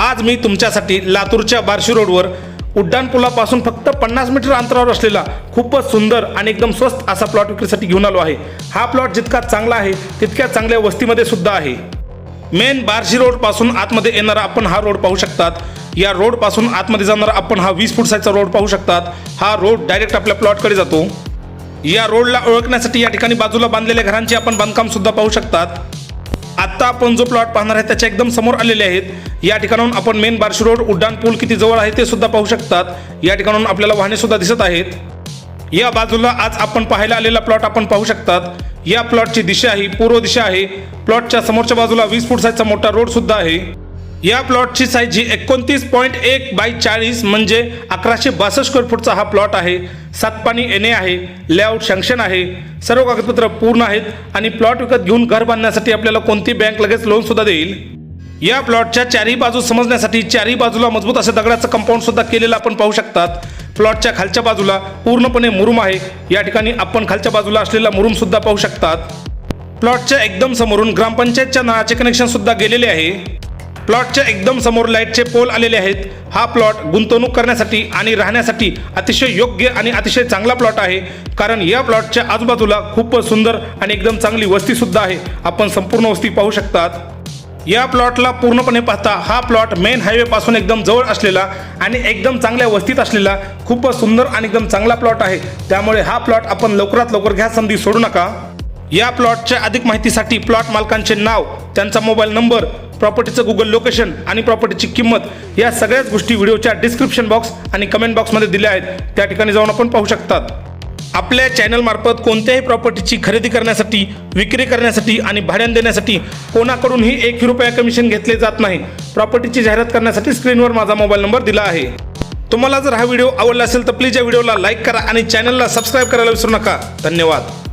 आज मी तुमच्यासाठी लातूरच्या बार्शी रोडवर उड्डाणपुलापासून फक्त पन्नास मीटर अंतरावर असलेला खूपच सुंदर आणि एकदम स्वस्त असा प्लॉट विक्रीसाठी घेऊन आलो आहे. हा प्लॉट जितका चांगला आहे तितक्या चांगल्या वस्तीमध्ये सुद्धा आहे. मेन बार्शी रोडपासून आतमध्ये येणारा आपण हा रोड पाहू शकतात. या रोडपासून आतमध्ये जाणारा आपण हा वीस फूट साईजचा रोड पाहू शकतात. हा रोड डायरेक्ट आपल्या प्लॉटकडे जातो. या रोडला ओळखण्यासाठी या ठिकाणी बाजूला बांधलेल्या घरांचे आपण बांधकाम सुद्धा पाहू शकतात. आत्ता आपण जो प्लॉट पाहणार आहे त्याच्या एकदम समोर आलेले आहेत. या ठिकाणाहून आपण मेन बार्शी रोड उड्डाण पूल किती जवळ आहे ते सुद्धा पाहू शकतात. या ठिकाणाहून आपल्याला वाहने सुद्धा दिसत आहेत. या बाजूला आज आपण पाहायला आलेला प्लॉट आपण पाहू शकतात. या प्लॉटची दिशा ही पूर्व दिशा आहे. प्लॉटच्या समोरच्या बाजूला वीस फूट साईजचा मोठा रोड सुद्धा आहे. या प्लॉटची साईज ही एकोणतीस पॉईंट एक बाय चाळीस म्हणजे अकराशे बासष्ट स्क्वेअर फूटचा हा प्लॉट आहे. सात पाणी ए आहे लेआउट सँक्शन आहे सर्व कागदपत्र पूर्ण आहेत आणि प्लॉट विकत घेऊन घर बांधण्यासाठी आपल्याला कोणती बँक लगेच लोनसुद्धा देईल? या प्लॉटच्या चारही बाजू समजण्यासाठी चारही बाजूला मजबूत असं दगडाचं कंपाऊंड सुद्धा केलेलं आपण पाहू शकतात. प्लॉटच्या खालच्या बाजूला पूर्णपणे मुरुम आहे. या ठिकाणी आपण खालच्या बाजूला असलेला मुरुम सुद्धा पाहू शकतात. प्लॉटच्या एकदम समोरून ग्रामपंचायतच्या नळाचे कनेक्शन सुद्धा गेलेले आहे. प्लॉटच्या एकदम समोर लाईटचे पोल आलेले आहेत. हा प्लॉट गुंतवणूक करण्यासाठी आणि राहण्यासाठी अतिशय योग्य आणि अतिशय चांगला प्लॉट आहे. कारण या प्लॉटच्या आजूबाजूला खूप सुंदर आणि एकदम चांगली वस्ती सुद्धा आहे. आपण संपूर्ण वस्ती पाहू शकतात. या प्लॉटला पूर्णपणे पाहता हा प्लॉट मेन हायवेपासून एकदम जवळ असलेला आणि एकदम चांगल्या वस्तीत असलेला खूपच सुंदर आणि एकदम चांगला प्लॉट आहे. त्यामुळे हा प्लॉट आपण लवकरात लवकर घ्या संधी सोडू नका. या प्लॉटच्या अधिक माहितीसाठी प्लॉट मालकांचे नाव त्यांचा मोबाईल नंबर प्रॉपर्टीचं गुगल लोकेशन आणि प्रॉपर्टीची किंमत या सगळ्याच गोष्टी व्हिडिओच्या डिस्क्रिप्शन बॉक्स आणि कमेंट बॉक्समध्ये दिल्या आहेत. त्या ठिकाणी जाऊन आपण पाहू शकतात. आपल्या चॅनलमार्फत कोणत्याही प्रॉपर्टीची खरेदी करण्यासाठी विक्री करण्यासाठी आणि भाड्याने देण्यासाठी कोणाकडूनही एक रुपया कमिशन घेतले जात नाही. प्रॉपर्टीची जाहिरात करण्यासाठी स्क्रीनवर माझा मोबाईल नंबर दिला आहे. तुम्हाला जर हा व्हिडिओ आवडला असेल तर प्लीज या व्हिडिओला लाईक करा आणि चॅनलला सबस्क्राईब करायला विसरू नका. धन्यवाद.